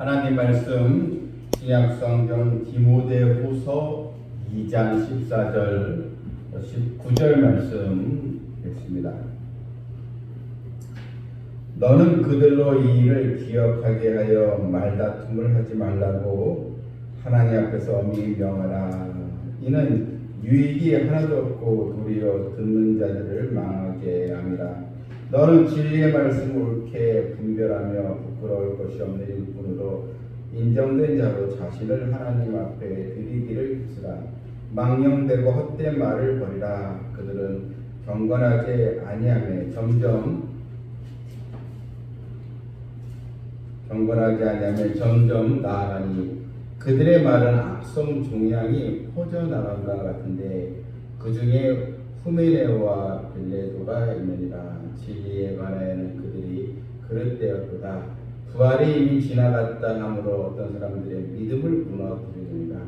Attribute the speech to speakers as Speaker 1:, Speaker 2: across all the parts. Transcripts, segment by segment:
Speaker 1: 하나님 말씀 신약성경 디모데후서 2장 14절 19절 말씀 읽습니다. 너는 그들로 이 일을 기억하게 하여 말다툼을 하지 말라고 하나님 앞에서 명하라. 이는 유익이 하나도 없고 도리어 듣는 자들을 망하게 함이라. 너는 진리의 말씀을 옳게 분별하며 부끄러울 것이 없는 일뿐으로 인정된 자로 자신을 하나님 앞에 드리기를 기스라. 망령되고 헛된 말을 버리라. 그들은 경건하지 아니하며 점점 경건하지 아니하며 점점 나아가니 그들의 말은 악성 종양이 퍼져나간과 같은데 그 중에 후메네와 빌레도가 있느니라 진리에 관하여는 그들이 그릇되었도다 부활이 이미 지나갔다 하므로 어떤 사람들의 믿음을 무너뜨리느니라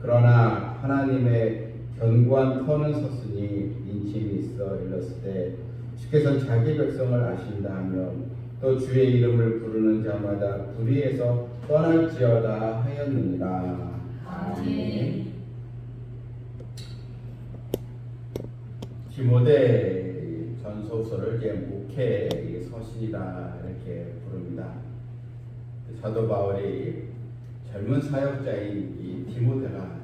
Speaker 1: 그러나 하나님의 견고한 터는 섰으니 인침이 있어 일렀을 때 주께서 자기 백성을 아신다 하면 또 주의 이름을 부르는 자마다 불의에서 떠날지어다 하였느니라.
Speaker 2: 아멘.
Speaker 1: 디모데 전서서를 이제 목회 서신이다 이렇게 부릅니다. 사도 바울이 젊은 사역자인 이 디모데가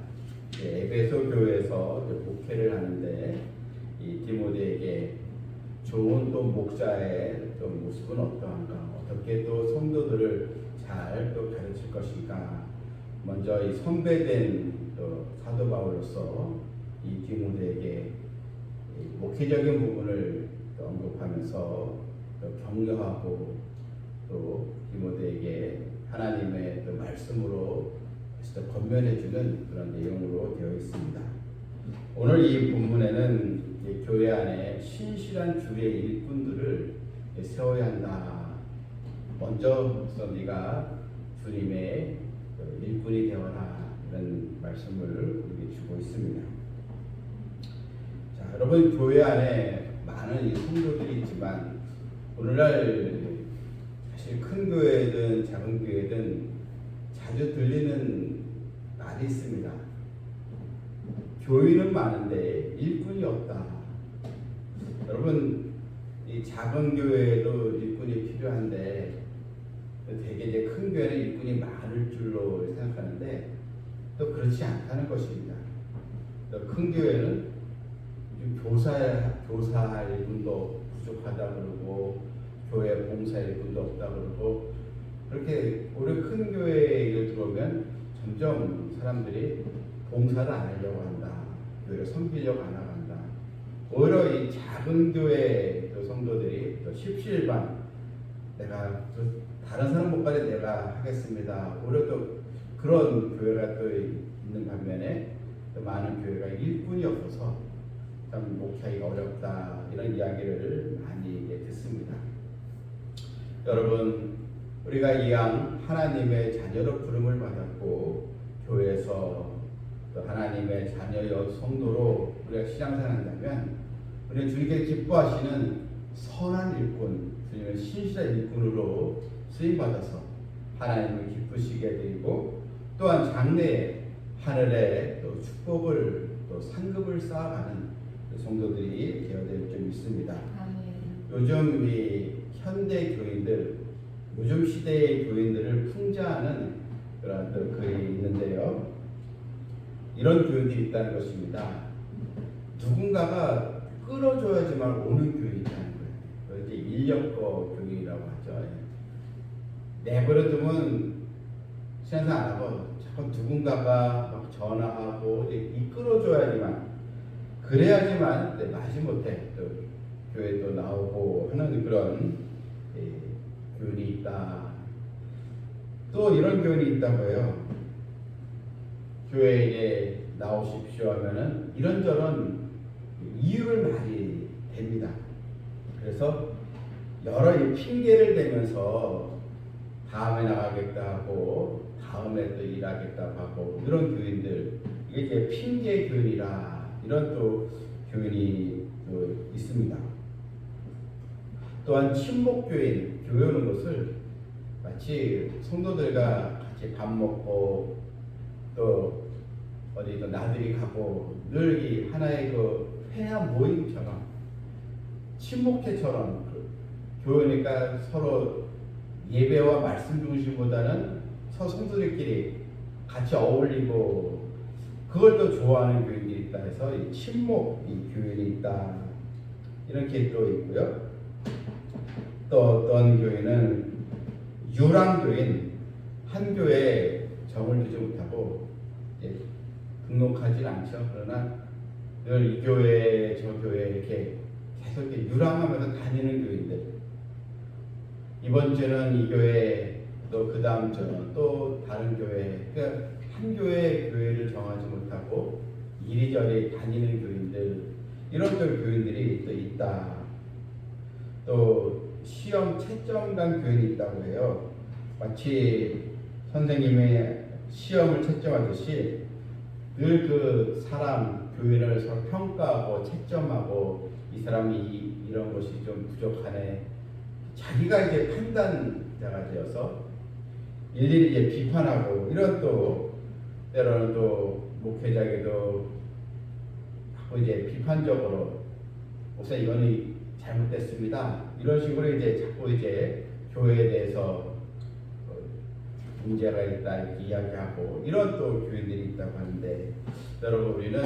Speaker 1: 에베소 교회에서 목회를 하는데 이 디모데에게 좋은 또 목자의 또 모습은 어떠한가 어떻게 또 성도들을 잘 또 가르칠 것인가 먼저 이 선배된 또 사도 바울로서 이 디모데에게 이 목회적인 부분을 또 언급하면서 또 격려하고 또 디모데에게 하나님의 또 말씀으로 진짜 건면해주는 그런 내용으로 되어 있습니다. 오늘 이 본문에는 교회 안에 신실한 주의 일꾼들을 세워야 한다. 먼저 네가 주님의 그 일꾼이 되어라 이런 말씀을 우리에게 주고 있습니다. 자, 여러분 교회 안에 많은 이 성도들이 있지만 오늘날 사실 큰 교회든 작은 교회든 자주 들리는 말이 있습니다. 교인은 많은데 일꾼이 없다. 여러분 이 작은 교회에도 일꾼이 필요한데 되게 이제 큰 교회는 일꾼이 많을 줄로 생각하는데 또 그렇지 않다는 것입니다. 또 큰 교회는 교사 교사할 일꾼도 부족하다 그러고 교회 봉사 일꾼도 없다 그러고 그렇게 오래 큰 교회에 들어오면 점점 사람들이 봉사를 안 하려고 한다. 교회를 섬기려고 안 나간다. 오히려 이 작은 교회 또 성도들이 또 십시일반 내가 또 다른 사람 못까지 내가 하겠습니다. 오히려 또 그런 교회가 또 있는 반면에 또 많은 교회가 일꾼이 없어서 참 목회하기가 어렵다 이런 이야기를 많이 듣습니다. 여러분 우리가 이왕 하나님의 자녀로 부름을 받았고 교회에서 또 하나님의 자녀여 성도로 우리가 신앙생활한다면 우리는 주님께 기뻐하시는 선한 일꾼, 주님의 신실한 일꾼으로 쓰임 받아서 하나님을 기쁘시게 되고 또한 장래에 하늘에 또 축복을 또 상급을 쌓아가는 성도들이 되어야 될점 있습니다.
Speaker 2: 아멘.
Speaker 1: 요즘 이 현대 교인들, 요즘 시대의 교인들을 풍자하는 그런 또 글이 있는데요. 이런 교인들이 있다는 것입니다. 누군가가 끌어줘야지만 오는 교인이 있다는 거예요. 이제 인력거 교인이라고 하죠. 내버려두면 생각 안 하고 자꾸 누군가가 막 전화하고 이제 이끌어줘야지만 그래야지만 네, 마지못해 또 교회 또 나오고 하는 그런 예, 교인이 있다. 또 이런 교인이 있다고 해요. 교회에 나오십시오 하면은 이런저런 이유를 많이 댑니다. 그래서 여러 이 핑계를 대면서 다음에 나가겠다 하고 다음에 또 일하겠다고 하고 이런 교인들 이게 핑계 교인이라 이런 또 교인이 또 있습니다. 또한 친목 교인 교회 오는 것을 마치 성도들과 같이 밥 먹고 또 어디 또 나들이 가고 늘이 하나의 그 회합 모임처럼 친목회처럼 그 교회니까 서로 예배와 말씀 중심보다는 서 성도들끼리 같이 어울리고 그걸 또 좋아하는 교인들이 있다 해서 이 친목 이 교인이 있다 이렇게 또 있고요. 또 어떤 교회는 유랑교인 한 교회에 정을 두지 못하고 등록하지 않죠. 그러나 늘 이 교회 저 교회 이렇게 계속 이렇게 유랑하면서 다니는 교인들. 이번 주는 이 교회 또 그 다음 주는 또 다른 교회. 그러니까 한 교회 교회를 정하지 못하고 이리저리 다니는 교인들 이런 또 교인들이 또 있다. 또 시험 채점관 교인이 있다고 해요. 마치 선생님의 시험을 채점하듯이 늘 그 사람 교회를 서로 평가하고 채점하고 이 사람이 이, 이런 것이 좀 부족하네. 자기가 이제 판단자가 되어서 일일이 이제 비판하고 이런 또 때로는 또 목회자에게도 이제 비판적으로 목사 이거는 잘못됐습니다. 이런 식으로 이제 자꾸 이제 교회에 대해서 어, 문제가 있다 이렇게 이야기하고 이런 또 교인들이 있다고 하는데 여러분 우리는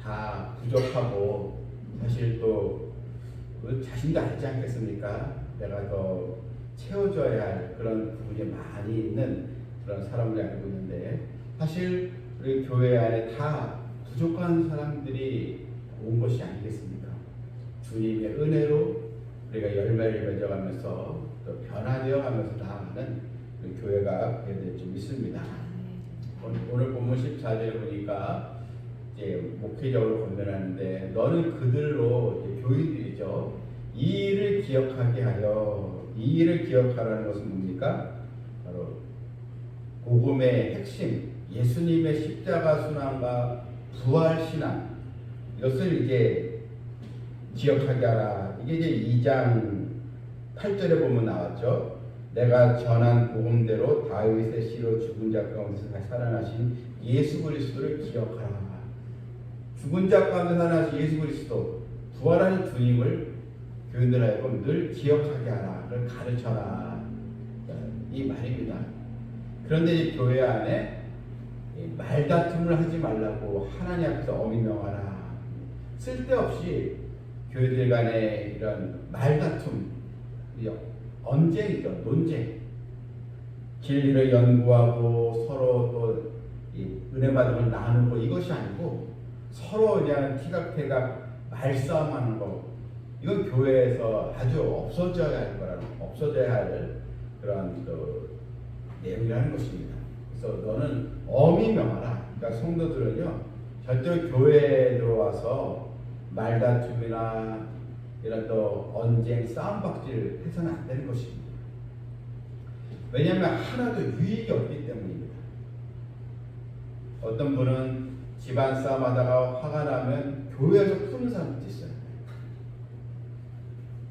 Speaker 1: 다 부족하고 사실 또그 자신도 알지 않겠습니까? 내가 더 채워줘야 할 그런 부분이 많이 있는 그런 사람을 알고 있는데 사실 우리 교회 안에 다 부족한 사람들이 온 것이 아니겠습니까? 주님의 은혜로 우리가 열매를 맺어가면서 또 변화되어 가면서 나아가는 그 교회가 되어야 믿습니다. 오늘, 본문 14절에 보니까 이제 목회적으로 권면하는데 너는 그들로 교인들이죠. 이 일을 기억하게 하여 이 일을 기억하라는 것은 뭡니까? 바로 복음의 핵심 예수님의 십자가 순환과 부활 신앙 이것을 이제 기억하게 하라. 이게 이제 2장 8절에 보면 나왔죠. 내가 전한 복음대로 다윗의 씨로 죽은 자 가운데서 살아나신 예수 그리스도를 기억하라. 죽은 자 가운데 살아나신 예수 그리스도 부활하신 주님을 교인들 하여금 늘 기억하게 하라. 를 가르쳐라. 이 말입니다. 그런데 이 교회 안에 말다툼을 하지 말라고 하나님 앞에서 어미 명하라. 쓸데없이 교회들 간에 이런 말다툼, 언쟁이죠, 논쟁. 진리를 연구하고 서로 또 은혜 걸 나누고 이것이 아니고 서로 그냥 티각태각 말싸움하는 거 이건 교회에서 아주 없어져야 할 거라는 없어져야 할 그런 또 내용이라는 것입니다. 그래서 너는 엄히 명하라. 그러니까 성도들은요 절대 교회에 들어와서 말다툼이나 이런 또 언쟁 싸움박질 해서는 안 되는 것입니다. 왜냐하면 하나도 유익이 없기 때문입니다. 어떤 분은 집안 싸움하다가 화가 나면 교회에서 푸는 사람도 있어요.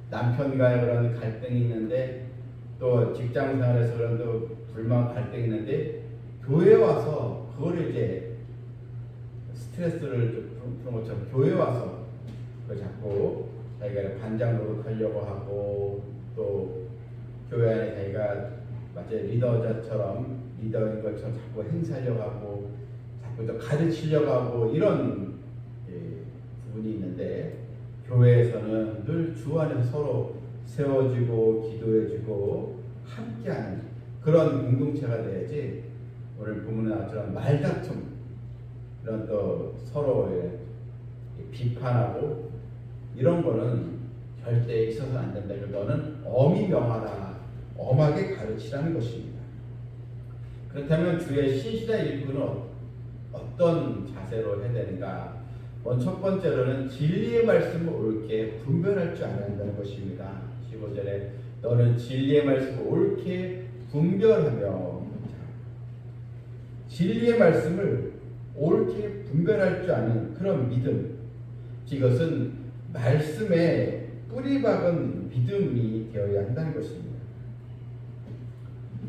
Speaker 1: 남편과의 그런 갈등이 있는데 또 직장 생활에서 그런 또 불만 갈등이 있는데 교회 와서 그거를 이제 스트레스를 푸는 것처럼 교회 와서 그 자꾸 자기가 반장 노릇하려고 하고 또 교회 안에 자기가 마치 리더자처럼 리더인 것처럼 자꾸 행사하려고 하고 자꾸 또 가르치려고 하고 이런 예, 부분이 있는데 교회에서는 늘 주 안에서 서로 세워지고 기도해주고 함께하는 그런 공동체가 돼야지 오늘 본문에 나왔처럼 말다툼 이런 또 서로의 비판하고 이런 거는 절대 있어서는 안 된다. 이거는 엄히 명하라. 엄하게 가르치라는 것입니다. 그렇다면 주의 신실한 일꾼은 어떤 자세로 해야 되는가? 첫 번째로는 진리의 말씀을 옳게 분별할 줄 알아야 한다는 것입니다. 15절에 너는 진리의 말씀을 옳게 분별하며 진리의 말씀을 옳게 분별할 줄 아는 그런 믿음 이것은 말씀에 뿌리 박은 믿음이 되어야 한다는 것입니다.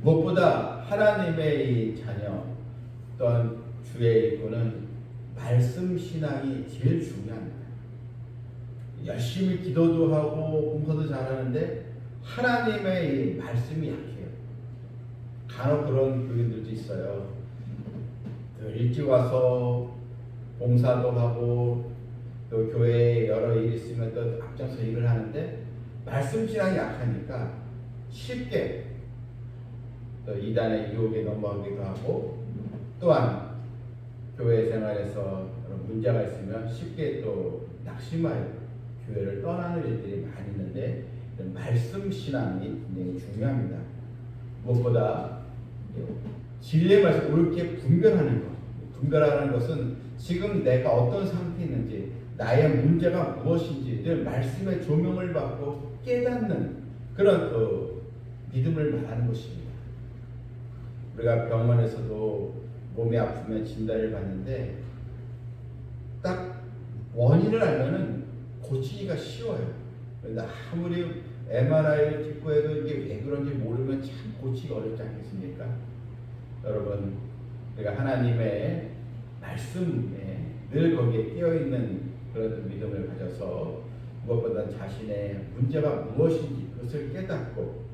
Speaker 1: 무엇보다 하나님의 이 자녀 또한 주의 일꾼은 말씀 신앙이 제일 중요합니다. 열심히 기도도 하고 공부도 잘하는데 하나님의 이 말씀이 약해요. 간혹 그런 교인들도 있어요. 그 일찍 와서 봉사도 하고 또 교회에 여러 일이 있으면 또 앞장서 일을 하는데 말씀 신앙이 약하니까 쉽게 또 이단의 유혹에 넘어가기도 하고 또한 교회 생활에서 문제가 있으면 쉽게 또 낙심하여 교회를 떠나는 일들이 많이 있는데 말씀 신앙이 굉장히 중요합니다. 무엇보다 진리의 말씀 옳게 분별하는 것. 분별하는 것은 지금 내가 어떤 상태에 있는지 나의 문제가 무엇인지 늘 말씀의 조명을 받고 깨닫는 그런 그 믿음을 말하는 것입니다. 우리가 병원에서도 몸이 아프면 진단을 받는데 딱 원인을 알면은 고치기가 쉬워요. 그런데 아무리 MRI를 찍고 해도 이게 왜 그런지 모르면 참 고치기가 어렵지 않겠습니까? 여러분, 우리가 하나님의 말씀에 늘 거기에 끼어 있는 그런 믿음을 가져서 무엇보다 자신의 문제가 무엇인지 그것을 깨닫고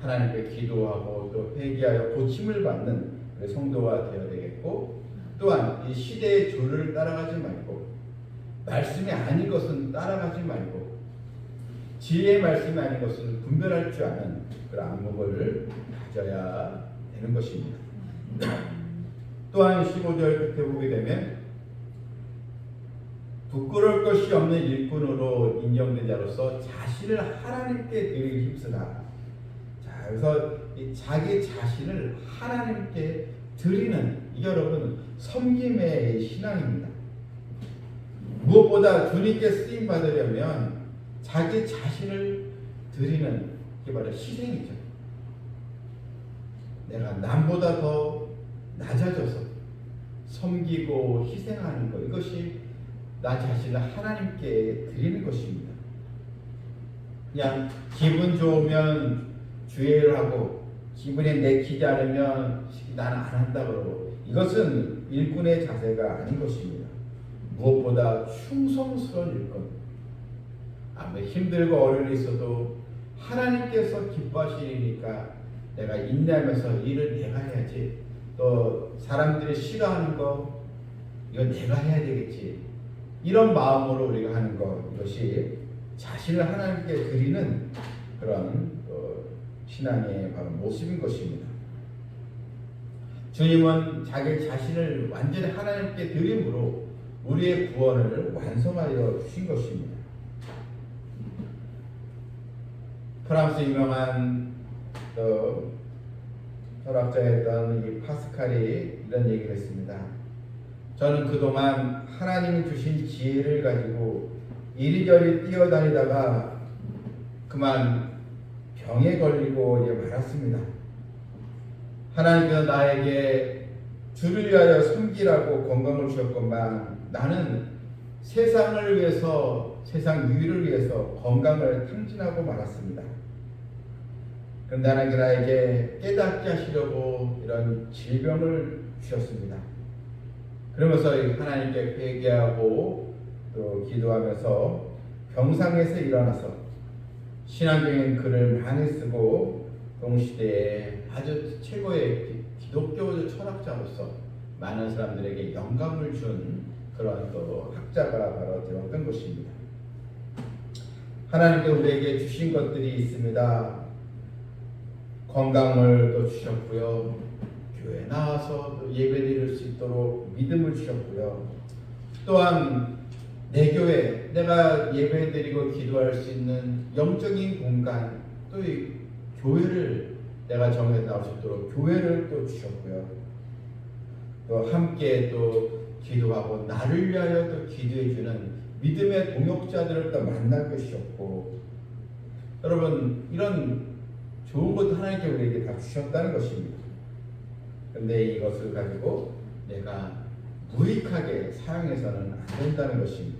Speaker 1: 하나님께 기도하고 또 회개하여 고침을 받는 성도가 되어야 되겠고 또한 이 시대의 조를 따라가지 말고 말씀이 아닌 것은 따라가지 말고 진리의 말씀이 아닌 것은 분별할 줄 아는 그런 안목을 가져야 되는 것입니다. 또한 15절 끝에 보게 되면 부끄러울 것이 없는 일꾼으로 인정된 자로서 자신을 하나님께 드리기 힘쓰다. 자, 그래서 이 자기 자신을 하나님께 드리는 여러분 섬김의 신앙입니다. 무엇보다 주님께 쓰임 받으려면 자기 자신을 드리는 게 바로 희생이죠. 내가 남보다 더 낮아져서 섬기고 희생하는 것 이것이 나 자신을 하나님께 드리는 것입니다. 그냥 기분 좋으면 주의를 하고 기분이 내키지 않으면 나는 안 한다 그러고 이것은 일꾼의 자세가 아닌 것입니다. 무엇보다 충성스러운 일꾼. 아무리 힘들고 어려움이 있어도 하나님께서 기뻐하시니까 내가 인내하면서 일을 내가 해야지. 또 사람들이 싫어하는 거 이거 내가 해야 되겠지. 이런 마음으로 우리가 하는 것 이것이 자신을 하나님께 드리는 그런 어, 신앙의 바로 모습인 것입니다. 주님은 자기 자신을 완전히 하나님께 드림으로 우리의 구원을 완성하여 주신 것입니다. 프랑스 유명한 어, 철학자였던 이 파스칼이 이런 얘기를 했습니다. 저는 그동안 하나님이 주신 지혜를 가지고 이리저리 뛰어다니다가 그만 병에 걸리고 이제 말았습니다. 하나님께서 나에게 주를 위하여 섬기라고 건강을 주셨건만 나는 세상을 위해서 세상 유의를 위해서 건강을 탕진하고 말았습니다. 그런데 하나님께 나에게 깨닫게 하시려고 이런 질병을 주셨습니다. 그러면서 하나님께 회개하고 또 기도하면서 병상에서 일어나서 신앙적인 글을 많이 쓰고 동시대에 아주 최고의 기독교 철학자로서 많은 사람들에게 영감을 준 그런 또 학자가 바로 되었던 것입니다. 하나님께 우리에게 주신 것들이 있습니다. 건강을 또 주셨고요. 교회 나와서 예배 드릴 수 있도록 믿음을 주셨고요. 또한 내 교회 내가 예배 드리고 기도할 수 있는 영적인 공간 또 이 교회를 내가 정해 나올 수 있도록 교회를 또 주셨고요. 또 함께 또 기도하고 나를 위하여 또 기도해 주는 믿음의 동역자들을 또 만날 것이었고 여러분 이런 좋은 것도 하나님께 우리에게 다 주셨다는 것입니다. 근데 이것을 가지고 내가 무익하게 사용해서는 안 된다는 것입니다.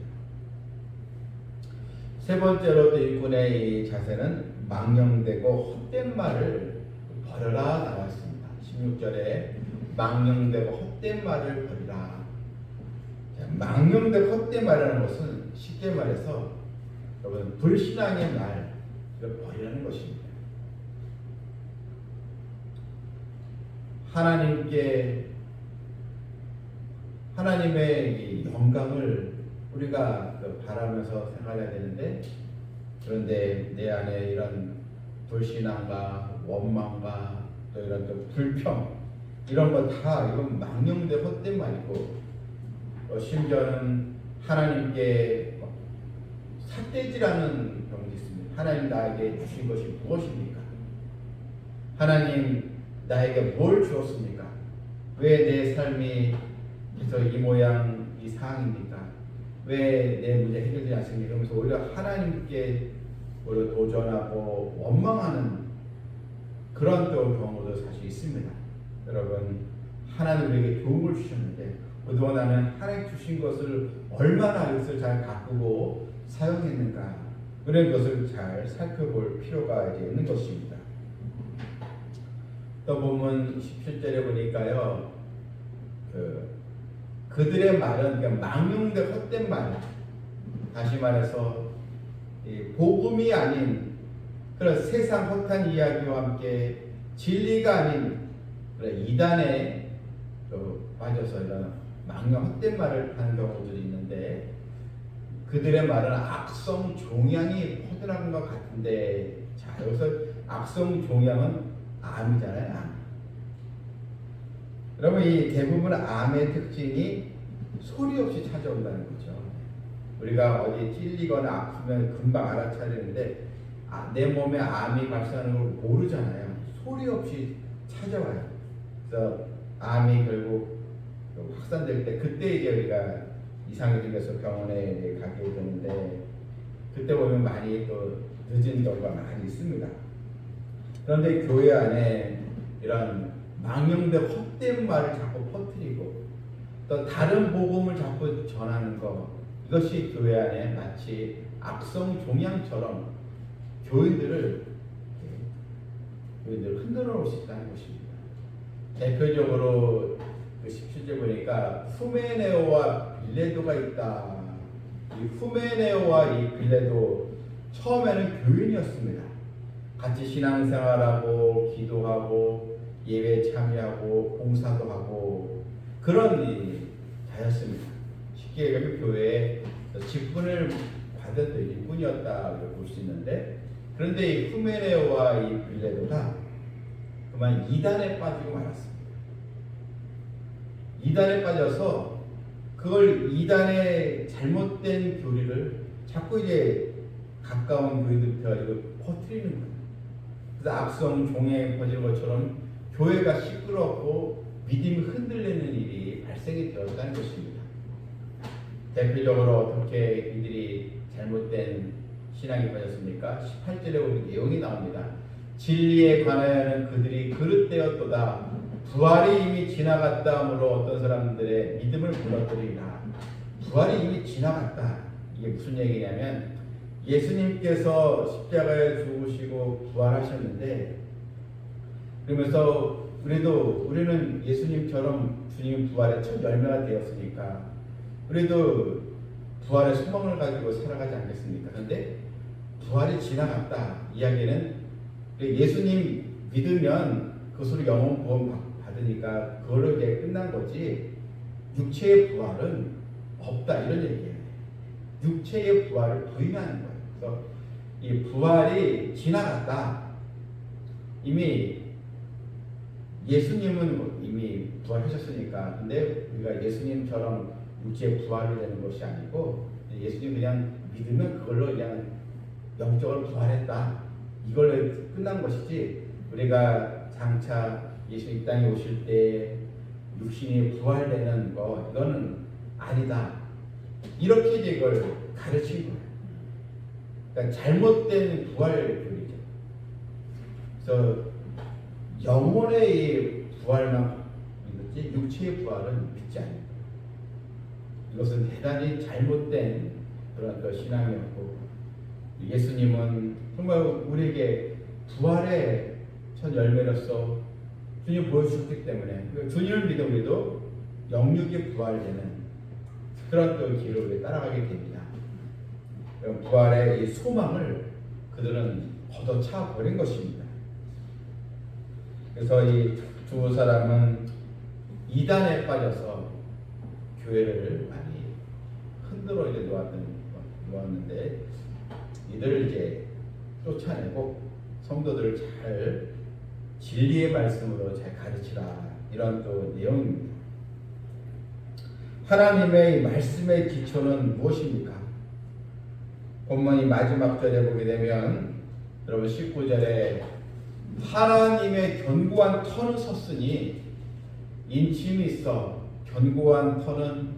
Speaker 1: 세 번째로 또 일꾼의 이 자세는 망령되고 헛된 말을 버려라 나와 있습니다. 16절에 망령되고 헛된 말을 버리라. 자, 망령되고 헛된 말이라는 것은 쉽게 말해서 여러분 불신앙의 말을 버리라는 것입니다. 하나님께 하나님의 이 영광을 우리가 그 바라면서 생활해야 되는데 그런데 내 안에 이런 불신앙과 원망과 또 이런 또 불평 이런 거 다 이건 망령된 헛된 말이고 어, 심지어는 하나님께 삿대질하는 경우도 있습니다. 하나님 나에게 주신 것이 무엇입니까? 하나님 나에게 뭘 주었습니까? 왜 내 삶이 계속 이 모양 이 상황입니까? 왜 내 문제 해결되지 않습니까? 그러면서 오히려 하나님께 오히려 도전하고 원망하는 그런 또 경우도 사실 있습니다. 여러분 하나님 우리에게 걸 주셨는데 그동안 나는 하나님 주신 것을 얼마나 이것을 잘 가꾸고 사용했는가 그런 것을 잘 살펴볼 필요가 있는 것입니다. 또 보면 17절에 보니까요. 그 그들의 말은 그러니까 망령된 헛된 말. 다시 말해서 이 복음이 아닌 그런 세상 헛한 이야기와 함께 진리가 아닌 그런 이단에 또 빠져서 이런 망령 헛된 말을 하는 경우들이 있는데 그들의 말은 악성 종양이 퍼져나간 것 같은데 자 여기서 악성 종양은 암이잖아요. 암. 여러분 이 대부분 암의 특징이 소리 없이 찾아온다는 거죠. 우리가 어디 찔리거나 아프면 금방 알아차리는데 아, 내 몸에 암이 발생하는 걸 모르잖아요. 소리 없이 찾아와요. 그래서 암이 결국 확산될 때 그때 이제 우리가 이상이 생겨서 병원에 가게 되는데 그때 보면 많이 또 늦은 경우가 많이 있습니다. 그런데 교회 안에 이런 망령된 헛된 말을 자꾸 퍼뜨리고 또 다른 복음을 자꾸 전하는 것 이것이 교회 안에 마치 악성 종양처럼 교인들을 교인들을 흔들어 놓을 수 있다는 것입니다. 대표적으로 그 17절 보니까 후메네오와 빌레도가 있다. 이 후메네오와 이 빌레도 처음에는 교인이었습니다. 같이 신앙생활하고 기도하고 예배 참여하고 봉사도 하고 그런 이 자였습니다. 쉽게 얘기하면 교회에 직분을 받은 일꾼이었다고 볼 수 있는데 그런데 이 후메네오와 이 빌레도가 그만 이단에 빠지고 말았습니다. 이단에 빠져서 그걸 이단의 잘못된 교리를 자꾸 이제 가까운 교인들 가지고 퍼뜨리는 거예요. 그래서 악성 종에 퍼지는 것처럼 교회가 시끄럽고 믿음이 흔들리는 일이 발생이 되었다는 것입니다. 대표적으로 어떻게 이들이 잘못된 신앙이 빠졌습니까? 18절에 보면 내용이 나옵니다. 진리에 관하여는 그들이 그릇되었도다. 부활이 이미 지나갔다 하므로 어떤 사람들의 믿음을 무너뜨리라. 부활이 이미 지나갔다. 이게 무슨 얘기냐면 예수님께서 십자가에 죽으시고 부활하셨는데 그러면서 우리도 우리는 예수님처럼 주님 부활의 첫 열매가 되었으니까 우리도 부활의 소망을 가지고 살아가지 않겠습니까? 그런데 부활이 지나갔다 이야기는 예수님 믿으면 그것으로 영혼 구원 받으니까 그걸로 이제 끝난 거지 육체의 부활은 없다 이런 얘기예요. 육체의 부활을 부인하는. 그래서 이 부활이 지나갔다. 이미 예수님은 이미 부활하셨으니까 근데 우리가 예수님처럼 육체 부활이 되는 것이 아니고 예수님 그냥 믿으면 그걸로 그냥 영적으로 부활했다 이걸로 끝난 것이지 우리가 장차 예수님 땅에 오실 때 육신이 부활되는 거 이거는 아니다 이렇게 이걸 가르친 거예요. 그러니까 잘못된 부활 교리죠. 그래서 영혼의 부활만 믿지 육체의 부활은 믿지 않는다. 이것은 대단히 잘못된 그런 그 신앙이었고 예수님은 정말 우리에게 부활의 첫 열매로서 주님 보여주셨기 때문에 그 주님을 믿어 우리도 영육이 부활되는 그런 또 길을 따라가게 됩니다. 부활의 이 소망을 그들은 걷어차 버린 것입니다. 그래서 이 두 사람은 이단에 빠져서 교회를 많이 흔들어 이제 놓았던 놓았는데 이들을 이제 쫓아내고 성도들을 잘 진리의 말씀으로 잘 가르치라 이런 또 내용입니다. 하나님의 이 말씀의 기초는 무엇입니까? 본문이 마지막 절에 보게 되면 여러분 19절에 하나님의 견고한 터는 섰으니 인침이 있어 견고한 터는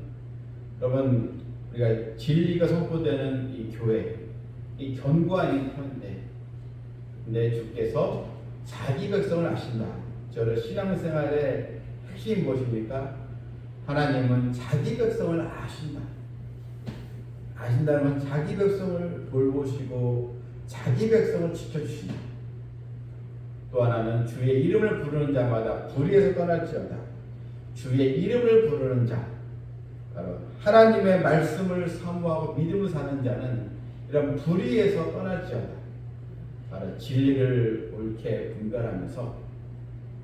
Speaker 1: 여러분 우리가 진리가 선포되는 이 교회 이 견고한 이 터인데 근데 주께서 자기 백성을 아신다. 저를 신앙생활의 핵심이 무엇입니까? 하나님은 자기 백성을 아신다. 아신다는 건 자기 백성을 돌보시고 자기 백성을 지켜주신다. 또 하나는 주의 이름을 부르는 자마다 불의에서 떠날지어다. 주의 이름을 부르는 자, 바로 하나님의 말씀을 사모하고 믿음을 사는 자는 이런 불의에서 떠날지어다. 바로 진리를 옳게 분별하면서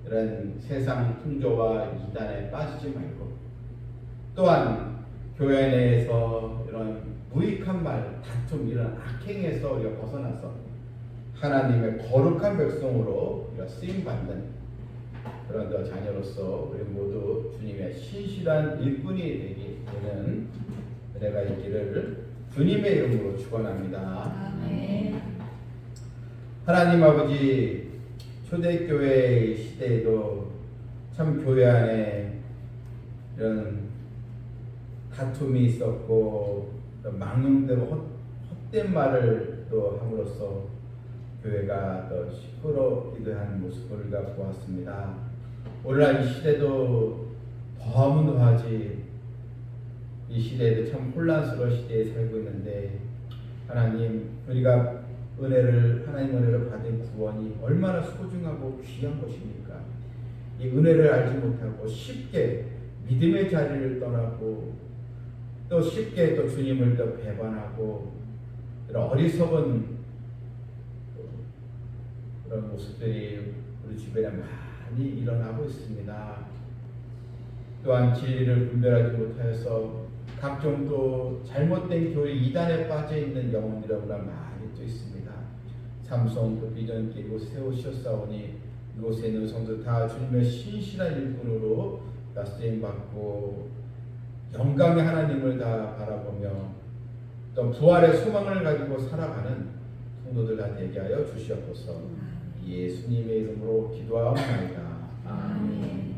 Speaker 1: 이런 세상 풍조와 이단에 빠지지 말고 또한 교회 내에서 이런 무익한 말, 다툼 이런 악행에서 우리가 벗어나서 하나님의 거룩한 백성으로 우리가 쓰임 받는 그런 더 자녀로서 우리 모두 주님의 신실한 일꾼이 되기 되는 은혜가 있기를 주님의 이름으로 축원합니다. 하나님 아버지 초대교회 시대에도 참 교회 안에 이런 다툼이 있었고 또 망령되고 헛, 헛된 말을 또 함으로써 교회가 더 시끄러기도 한 모습을 우리가 보았습니다. 오늘날 이 시대도 더하면 더하지 이 시대에도 참 혼란스러운 시대에 살고 있는데 하나님 우리가 은혜를 하나님 은혜를 받은 구원이 얼마나 소중하고 귀한 것입니까? 이 은혜를 알지 못하고 쉽게 믿음의 자리를 떠나고 또 쉽게 또 주님을 또 배반하고 이런 어리석은 그런 모습들이 우리 주변에 많이 일어나고 있습니다. 또한 진리를 분별하지 못하여서 각종 또 잘못된 교회 이단에 빠져 있는 영혼들이라고나 많이 또 있습니다. 삼성 또 비전기 이곳 세우셨사오니 이곳에 있는 성도 다 주님의 신실한 일꾼으로 다 쓰임 받고 영광의 하나님을 다 바라보며 또 부활의 소망을 가지고 살아가는 성도들 다 되게 하여 주시옵소서. 예수님의 이름으로 기도하옵나이다.
Speaker 2: 아멘.